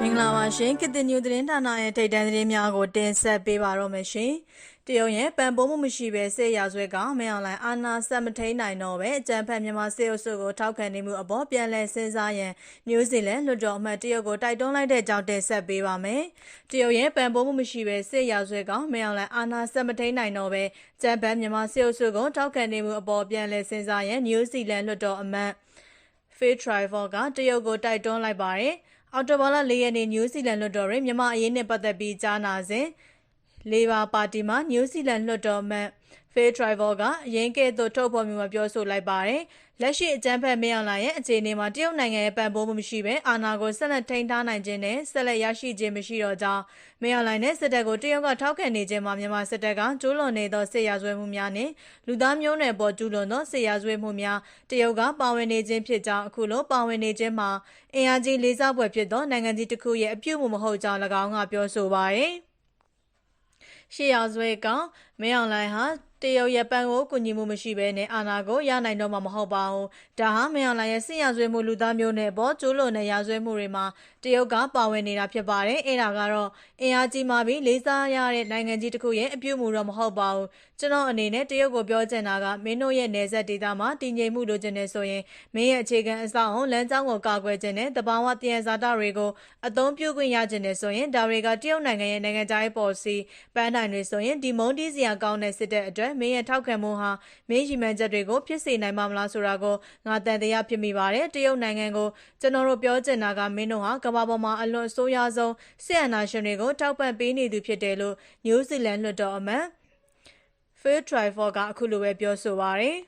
မင်္ဂလာပါရှင်ကတိညူသတင်းဌာနရဲ့ထိတ်တန်းသတင်းများကိုတင်ဆက်ပေးပါတော့မယ်ရှင်တရုတ်ရဲ့ပံပိုးမှုမရှိဘဲဆေးရဆွဲကမင်းအောင်လိုင်းအာနာဆက်မထိန်နိုင်တော့ပဲအကြံဖက်မြန်မာစေအုပ်စုကိုထောက်ခံနေမှုအပေါ်ပြန်လည်စဉ်းစားရန်နယူးဇီလန်လွှတ်တော်အမတ်တရုတ်ကိုတိုက်တွန်းလိုက်တဲ့ကြောင်းတင်ဆက်ပေးပါမယ်တရုတ်ရဲ့ပံပိုးမှုမရှိဘဲဆေးရဆွဲကမင်းအောင်လိုင်းအာနာဆက်မထိန်နိုင်တော့ပဲအကြံဖက်မြန်မာစေအုပ်စုကိုထောက်ခံနေမှုအပေါ်ပြန်လည်စဉ်းစားရန်နယူးဇီလန်လွှတ်တော်အမတ် Fair Travel ကတရုတ်ကိုတိုက်တွန်းလိုက်ပါတယ်။အော်တိုဘာလ၄ရက်နေ့နယူးဇီလန်လွှတ်တော်တွင်မြန်မာအရေးနဲ့ပတ်သက်ပြီးကြားနာစဉ်လေဘာပါတီမှနယူးဇီလန်လွှတ်တော်မှ Fair Travel ကအရင်ကဲ့သို့ထုတ်ဖော်မှုမှာပြောဆိုလိုက်ပါတယ်။လက်ရှိအကြမ်းဖက်မင်းအောင်လှိုင်ရဲ့အခြေအနေမှာတရုတ်နိုင်ငံရဲ့ပံ့ပိုးမှုမရှိဘဲအာဏာကိုဆက်လက်ထိန်းထားနိုင်ခြင်းနဲ့ဆက်လက်ရရှိခြင်းမရှိတော့ကြောင်းမင်းအောင်လှိုင်နဲ့စစ်တပ်ကိုတရုတ်ကထောက်ခံနေခြင်းမှာမြန်မာစစ်တပ်ကကျူးလွန်နေသောစစ်ရာဇဝဲမှုများနဲ့လူသားမျိုးနွယ်ပေါ်ကျူးလွန်သောစစ်ရာဇဝဲမှုများတရုတ်ကပါဝင်နေခြင်းဖြစ်ကြောင်းအခုလိုပါဝင်နေခြင်းမှာအင်အားကြီးလေးစားပွဲဖြစ်သောနိုင်ငံကြီးတစ်ခုရဲ့အပြုအမူမဟုတ်ကြောင်း၎င်းကပြောဆိုပါရယ်ရှေ့ရောက်ဆွဲကောင်မင်းအောင်လှိုင်ဟာတရုတ်ရဲ့ပန်ကိုကူညီမှုမရှိဘဲနဲ့အာဏာကိုရနိုင်တော့မှာမဟုတ်ပါဘူး။ဒါဟာမင်းအောင်လှိုင်ရဲ့စစ်ရာဇဝဲမှုလူသားမျိုးနဲ့ပေါ်ကျိုးလွန်တဲ့ရာဇဝဲမှုတွေမှာတရုတ်ကပါဝင်နေတာဖြစ်ပါတယ်။အဲဒါကတော့အင်အားကြီးမှပြီးလေးစားရတဲ့နိုင်ငံကြီးတစ်ခုရဲ့အပြုအမူတော့မဟုတ်ပါဘူး။ကျွန်တော်အနေနဲ့တရုတ်ကိုပြောချင်တာကမင်းတို့ရဲ့နေဆက်ဒေသမှာတည်ငြိမ်မှုလိုချင်နေဆိုရင်မင်းရဲ့အခြေခံအဆောက်အုံလမ်းကြောင်းကိုကာကွယ်ခြင်းနဲ့တဘာဝတည်ရဇာတာတွေကိုအသုံးပြုခွင့်ရခြင်းနဲ့ဆိုရင်ဒါတွေကတရုတ်နိုင်ငံရဲ့နိုင်ငံခြားရေးပေါ်စီပန်းတိုင်တွေဆိုရင်ဒီမုန်းတီးစရာကောင်းတဲ့စစ်တပ်အတွက်မင်းရဲ့ထောက်ခံမှုဟာမင်းရီမှန်ချက်တွေကိုဖြစ်စေနိုင်မှာမလားဆိုတာကိုငါတန်တရားဖြစ်မိပါတယ်တရုတ်နိုင်ငံကိုကျွန်တော်တို့ပြောချင်တာကမင်းတို့ဟာကမ္ဘာပေါ်မှာအလွန်အဆိုးရွားဆုံးစစ်အာဏာရှင်တွေကိုထောက်ပံ့ပေးနေသူဖြစ်တယ်လို့နယူးဇီလန်လွှတ်တော်အမတ် Phil Triford ကအခုလိုပဲပြောဆိုပါတယ်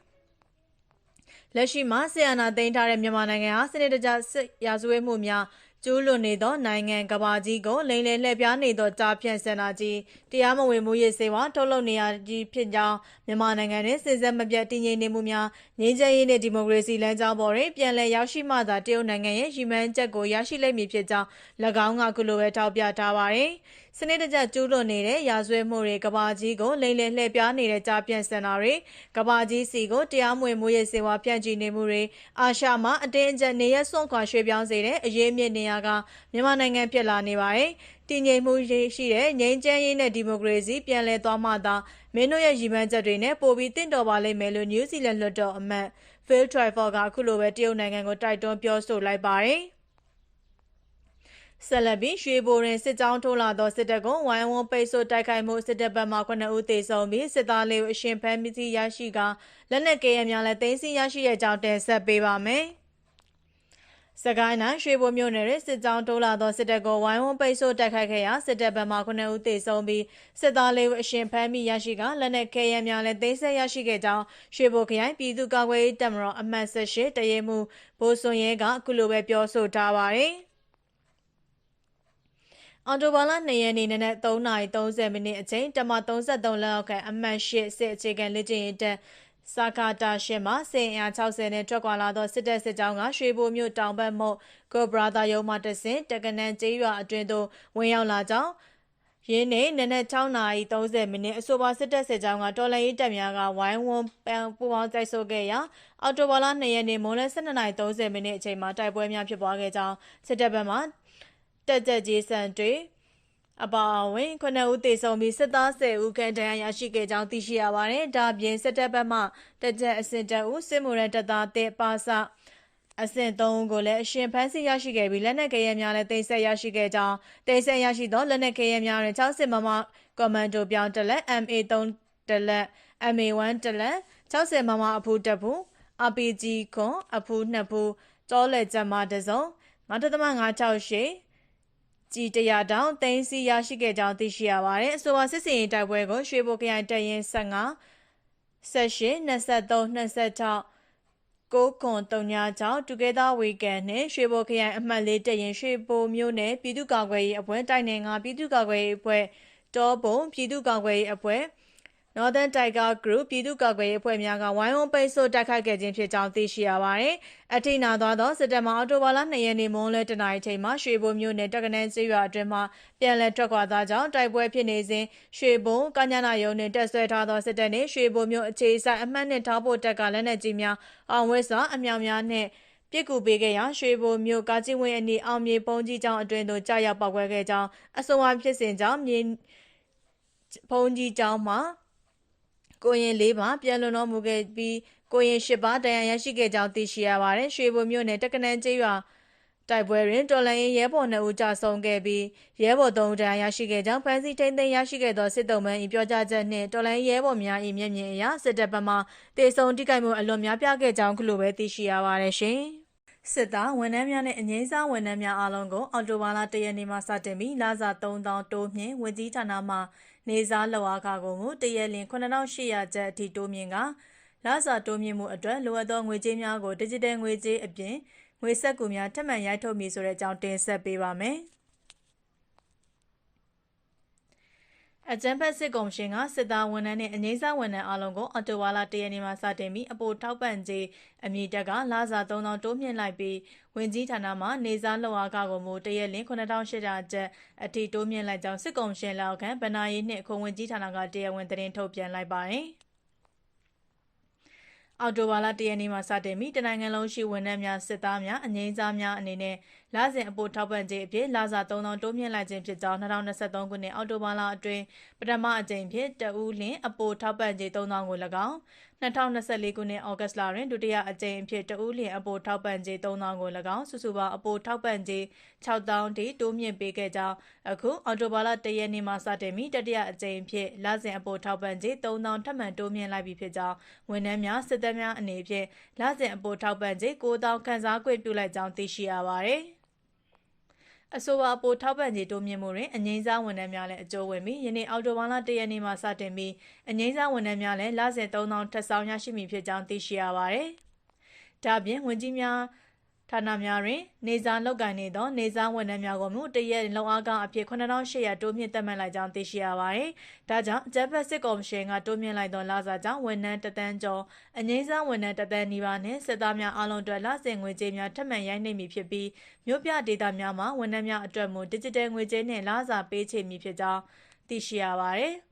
လက်ရှိမှာဆီယနာသိမ်းထားတဲ့မြန်မာနိုင်ငံဟာစနစ်တကျစစ်ရာဇဝတ်မှုများ ကျူးလွန်နေသောနိုင်ငံကဘာကြီးကိုလိမ်လည်လှည့်ပြားနေသောတာဖြန့်စင်တာကြီးတရားမဝင်မှုရေးစေဝါထုတ်လုပ်နေရကြီးဖြစ်ကြောင်းမြန်မာနိုင်ငံတွင်စစ်ဆက်မပြတ်တည်ငြိမ်နေမှုများငြိမ်းချမ်းရေးနှင့်ဒီမိုကရေစီလမ်းကြောင်းပေါ်တွင်ပြန်လည်ရောက်ရှိမှသာတရုတ်နိုင်ငံရဲ့ရည်မှန်းချက်ကိုရရှိလိမ့်မည်ဖြစ်ကြောင်း၎င်းကကုလိုပဲထောက်ပြထားပါသည်စနစ်တကျကျူးလွန်နေတဲ့ရာဇဝဲမှုတွေကဘာကြီးကိုလိမ်လည်လှည့်ပြားနေတဲ့ကြားပြန့်စင်တာတွေကဘာကြီးစီကိုတရားမဝင်မှုရေးစေဝါပြန့်ချီနေမှုတွေအာရှမှာအတင်းအကျပ်နေရစွန့်ခွာရွှေ့ပြောင်းစေတဲ့အရေးမြစ်နေရာကမြန်မာနိုင်ငံဖြစ်လာနေပါတယ်တည်ငြိမ်မှုရှိတဲ့ငြိမ်းချမ်းရေးနဲ့ဒီမိုကရေစီပြန်လည်သွားမှသာမင်းတို့ရဲ့ရည်မှန်းချက်တွေနဲ့ပိုပြီးတင့်တော်ပါလိမ့်မယ်လို့နယူးဇီလန်လွှတ်တော်အမတ် Phil Triford ကအခုလိုပဲတရုတ်နိုင်ငံကိုတိုက်တွန်းပြောဆိုလိုက်ပါတယ်။ဆက်လက်ပြီးရွှေဘိုတွင်စစ်ကြောင်းထိုးလာသောစစ်တပ်ကဝိုင်းဝန်းပိတ်ဆို့တိုက်ခိုက်မှုစစ်တပ်ဘက်မှ9ဦးသေဆုံးပြီးစစ်သားလေးဦးအရှင်ဖမ်းမိသည့်ရရှိကလက်နက်ကဲရများလည်းသိမ်းဆည်းရရှိတဲ့ကြောင်းတင်ဆက်ပေးပါမယ်။ စကိုင်းတိုင်းရွှေဘိုမြို့နယ်တွင်စစ်ကြောင်းတိုးလာသောစစ်တပ်ကိုဝိုင်းဝန်းပိတ်ဆို့တိုက်ခိုက်ခဲ့ရာစစ်တပ်ဘက်မှ9ဦးသေဆုံးပြီးစစ်သားလေးဦးအရှင်ဖမ်းမိရရှိကလက်နက်ခဲယမ်းများလည်းသိမ်းဆည်းရရှိခဲ့ကြောင်းရွှေဘိုခရိုင်ပြည်သူ့ကာကွယ်ရေးတပ်မတော်အမှတ်18တရဲမှုဘိုးစွန်ရဲကအခုလိုပဲပြောဆိုထားပါတယ်။အော်တိုဘာလ2ရက်နေ့နနက်3:30မိနစ်အချိန်တမ33လက်အောက်ခံအမှတ်8စစ်အခြေခံလက်ကျင့်ရေးတပ် စာကာတာရှင်မှာစင်အား60နဲ့ထွက်ခွာလာသောစစ်တပ်စစ်ကြောင်းကရွှေဘိုမြို့တောင်ဘက်မုတ်ကိုဘရာသာရုံးမှတဆင်တက္ကနန်ကျေးရွာအတွင်းသို့ဝင်ရောက်လာကြောင်းရင်းနေနနက်6:30မိနစ်အဆိုပါစစ်တပ်စစ်ကြောင်းကတော်လှန်ရေးတပ်များကဝိုင်းဝန်းပန်ပူပေါင်းတိုက်ဆိုခဲ့ရာအော်တိုဘာလ2ရက်နေ့မွန်းလယ်12:30မိနစ်အချိန်မှာတိုက်ပွဲများဖြစ်ပွားခဲ့ကြောင်းစစ်တပ်ဘက်မှတက်ကြကြီးစံတွေ အပါအဝင်ခုနှစ်ဦးသေဆုံးပြီးစစ်သား10ဦးခန့်ဒဏ်ရာရရှိခဲ့ကြောင်းသိရှိရပါတယ်။ဒါ့အပြင်စစ်တပ်ဘက်မှတက်ကြအစင်တပ်ဦးစစ်မှုရန်တပ်သားတဲ့ပါစအဆင့်3ဦးကိုလည်းအရှင်ဖမ်းဆီးရရှိခဲ့ပြီးလက်နက်ကရဲများလည်းတင်ဆက်ရရှိခဲ့ကြောင်းတင်ဆက်ရရှိသောလက်နက်ကရဲများတွင်60မမကွန်မန်ဒိုပြောင်းတလက် MA3 တလက် MA1 တလက်60မမအဖူးတပ်ဖူး RPG ခွန်အဖူးနှစ်ဖူးတောလက်ကျမတစုံ9.568 ကြည်တရာတောင်သိန်းစီရရှိခဲ့ကြောင်းသိရှိရပါတယ်။အဆိုပါစစ်စင်ရေးတိုက်ပွဲကိုရွှေဘိုခရိုင်တပ်ရင်း15 18 23 26ကိုခွန်တုံညာကြောင့် Together We Can နှင့်ရွှေဘိုခရိုင်အမှတ်လေးတရင်ရွှေဘိုမြို့နယ်ပြည်သူ့ကာကွယ်ရေးအဖွဲ့တိုက်နယ်ငါပြည်သူ့ကာကွယ်ရေးအဖွဲ့တောပုံပြည်သူ့ကာကွယ်ရေးအဖွဲ့ Northern Tiger Group ပြည်သူ့ကာကွယ်ရေးအဖွဲ့များကဝိုင်းဝန်းပိတ်ဆို့တိုက်ခိုက်ခဲ့ခြင်းဖြစ်ကြောင်းသိရှိရပါတယ်။အထိနာသွားသောစစ်တပ်မှအော်တိုဘာလ2ရက်နေ့မွန်းလွဲတနာရီချိန်မှာရွှေဘုံမြို့နယ်တက္ကနန်းကျေးရွာအတွင်းမှပြန်လည်ထွက်ခွာသွားကြောင်းတိုက်ပွဲဖြစ်နေစဉ်ရွှေဘုံကညနာယုံနှင့်တက်ဆွဲထားသောစစ်တပ်နှင့်ရွှေဘုံမြို့အခြေဆိုင်အမှတ်နှင့်ထားဖို့တပ်ကလက်နက်ကြီးများအောင်ဝဲစွာအမြောင်များနှင့်ပြစ်ကူပေးခဲ့ရာရွှေဘိုမြို့ကာကြီးဝင်းအနီးအောင်မြေပုံကြီးကျောင်းအတွင်းသို့ကြာရောက်ပောက်ကွဲခဲ့ကြောင်းအဆိုပါဖြစ်စဉ်ကြောင့်မြေဘုံကြီးကျောင်းမှာ ကိုရင်လေးပါပြန်လွန်တော်မူခဲ့ပြီးကိုရင်ရှစ်ပါတရားရရှိခဲ့ကြောင်းသိရှိရပါတယ်ရွှေဘိုမြို့နယ်တက္ကနန်းကျေးရွာတိုက်ပွဲတွင်တော်လန်ရင်ရဲဘော်နှစ်ဦးကြာဆုံးခဲ့ပြီးရဲဘော်သုံးဦးတရားရရှိခဲ့ကြောင်းဖမ်းဆီးထိန်းသိမ်းရရှိခဲ့သောစစ်တုံးမှန်၏ပြောကြားချက်နှင့်တော်လန်ရဲဘော်များ၏မျက်မြင်အရစစ်တပ်ဘက်မှတေဆုံတိကိုက်မှုအလွန်များပြားခဲ့ကြောင်းခုလိုပဲသိရှိရပါတယ်ရှင်။ စစ်သားဝန်ထမ်းများနဲ့အငိမ့်စားဝန်ထမ်းများအားလုံးကိုအော်တိုဘာလ၁ရက်နေ့မှစတင်ပြီးလစာ3000တိုးမြင့်ဝင်ကြီးဌာနမှနေစားလောက်အားကကိုမူတရက်လင်9800ကျပ်အထိတိုးမြင့်ကလစာတိုးမြင့်မှုအတွက်လိုအပ်သောငွေကြေးများကို digital ငွေကြေးအပြင်ငွေဆက်ကူများထပ်မံရိုက်ထုတ်မည်ဆိုတဲ့အကြောင်းတင်ဆက်ပေးပါမယ်။ အကြံဖက်စစ်ကောင်ရှင်ကစစ်သားဝန်ထမ်းနဲ့အငိမ့်စားဝန်ထမ်းအလုံးကိုအော်တိုဝါလာတရနေ့မှာစတင်ပြီးအပိုထောက်ပံ့ကြေးအမြင့်တက်ကလာစာ3000တိုးမြင့်လိုက်ပြီးဝင်ကြီးဌာနမှနေစားလောက်အားကကိုမူတရက်လင်း9800ကျပ်အထိတိုးမြင့်လိုက်ကြောင်းစစ်ကောင်ရှင်လက်အောက်ခံဗဏ္ဍာရေးနှင့်ခုံဝင်ကြီးဌာနကတရားဝင်သတင်းထုတ်ပြန်လိုက်ပါတယ်။ အော်တိုဘာလတရနေ့မှာစတင်ပြီးတနိုင်ငံလုံးရှိဝန်ထမ်းများစစ်သားများအငိမ့်စားများအနေနဲ့လစဉ်အပိုထောက်ပံ့ခြင်းအဖြစ်လစာ3000တိုးမြင့်လိုက်ခြင်းဖြစ်ကြောင်း2023ခုနှစ်အောက်တိုဘာလအတွင်းပထမအကြိမ်ဖြစ်တဦးလင်အပိုထောက်ပံ့ခြင်း3000ကို၎င်း2024ခုနှစ်ဩဂတ်လတွင်ဒုတိယအကြိမ်အဖြစ်တဦးလင်အပိုထောက်ပံ့ခြင်း3000ကို၎င်းစုစုပေါင်းအပိုထောက်ပံ့ခြင်း6000ထိတိုးမြင့်ပေးခဲ့ကြောင်းအခုအော်တိုဘာလ1ရက်နေ့မှစတင်ပြီးတတိယအကြိမ်ဖြစ်လစဉ်အပိုထောက်ပံ့ခြင်း3000ထပ်မံတိုးမြင့်လိုက်ပြီဖြစ်ကြောင်းဝန်ထမ်းများစစ်တပ်များအနေဖြင့်လစဉ်အပိုထောက်ပံ့ခြင်း9000ခန်းစား꿰ပြုလိုက်ကြောင်းသိရှိရပါသည်အဆိုပါပိုထောက်ပံ့ခြင်းတိုးမြင့်မှုတွင်အငိမ့်စားဝန်ထမ်းများလည်းအကျိုးဝင်ပြီးယနေ့အောက်တိုဘာလ၁ရက်နေ့မှစတင်ပြီးအငိမ့်စားဝန်ထမ်းများလည်းလစဉ်3000ထပ်ဆောင်ရရှိမည်ဖြစ်ကြောင်းသိရှိရပါသည်။ဒါပြင်ဝန်ကြီးများ ဌာနများတွင် နေစားလောက်ကိုင်နေသော နေစားဝန်ထမ်းများကိုမှုတရက်လုံအားကအဖြစ်9800တိုးမြင့်တက်မှတ်လိုက်ကြောင်းသိရှိရပါတယ်။ဒါကြောင့်ဂျပန်စစ်ကော်မရှင်ကတိုးမြင့်လိုက်သောလစာကြောင့်ဝန်ထမ်းတသန်းကျော်အငိမ့်စားဝန်ထမ်းတသန်းနီးပါးနှင့်စစ်သားများအားလုံးအတွက်လစဉ်ငွေကြေးများထပ်မံရိုက်နှိပ်မည်ဖြစ်ပြီးမြို့ပြဒေသများမှာဝန်ထမ်းများအတွက်မူ digital ငွေကြေးနှင့်လစာပေးချေမည်ဖြစ်ကြောင်းသိရှိရပါတယ်။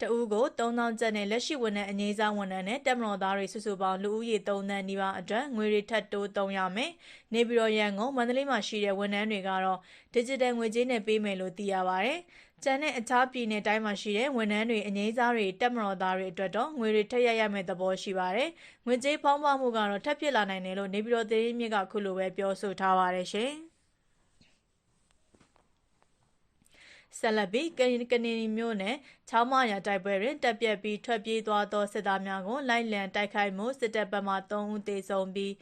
တဦးကို3000ကျပ်နဲ့လက်ရှိဝန်ထမ်းအငြိမ်းစားဝန်ထမ်းနဲ့တက်မတော်သားတွေစုစုပေါင်းလူဦးရေ3သန်းနီးပါးအတွက်ငွေတွေထပ်တိုးသုံးရမယ်။နေပြည်တော်ရန်ကုန်မန္တလေးမှာရှိတဲ့ဝန်ထမ်းတွေကတော့ digital ငွေကြေးနဲ့ပေးမယ်လို့သိရပါဗျ။ကျန်တဲ့အခြားပြည်နယ်တိုင်းမှာရှိတဲ့ဝန်ထမ်းတွေအငြိမ်းစားတွေတက်မတော်သားတွေအတွက်တော့ငွေတွေထပ်ရရမယ့်သဘောရှိပါတယ်။ငွေကြေးဖောင်းပွားမှုကတော့ထပ်ဖြစ်လာနိုင်တယ်လို့နေပြည်တော်သတင်းမြစ်ကခုလိုပဲပြောဆိုထားပါတယ်ရှင်။ ဆက်လက်ပြီးကနေမျိုးနဲ့ချောင်းမရတိုက်ပွဲတွင်တပ်ပြက်ပြီးထွက်ပြေးသွားသောစစ်သားများကိုလိုက်လံတိုက်ခိုက်မှုစစ်တပ်ဘက်မှ3ဦးသေဆုံးပြီး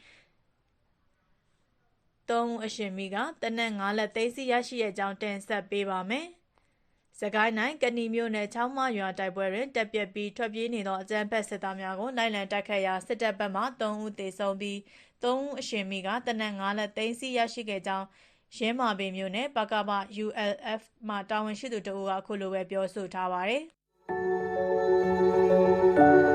3ဦးအရှင်မိကတနက်9လက်သိမ်းဆီရရှိရဲ့အကြောင်းတင်ဆက်ပေးပါမယ်။စကိုင်းနိုင်ကဏီမျိုးနယ်ချောင်းမရွာတိုက်ပွဲတွင်တပ်ပြက်ပြီးထွက်ပြေးနေသောအကြမ်းဖက်စစ်သားများကိုလိုက်လံတိုက်ခတ်ရာစစ်တပ်ဘက်မှ3ဦးသေဆုံးပြီး3ဦးအရှင်မိကတနက်9လက်သိမ်းဆီရရှိခဲ့ကြောင်း ရဲမာပင်မျိုးနဲ့ပကပ ULF မှတာဝန်ရှိသူတအူကအခုလိုပဲပြောဆိုထားပါတယ်။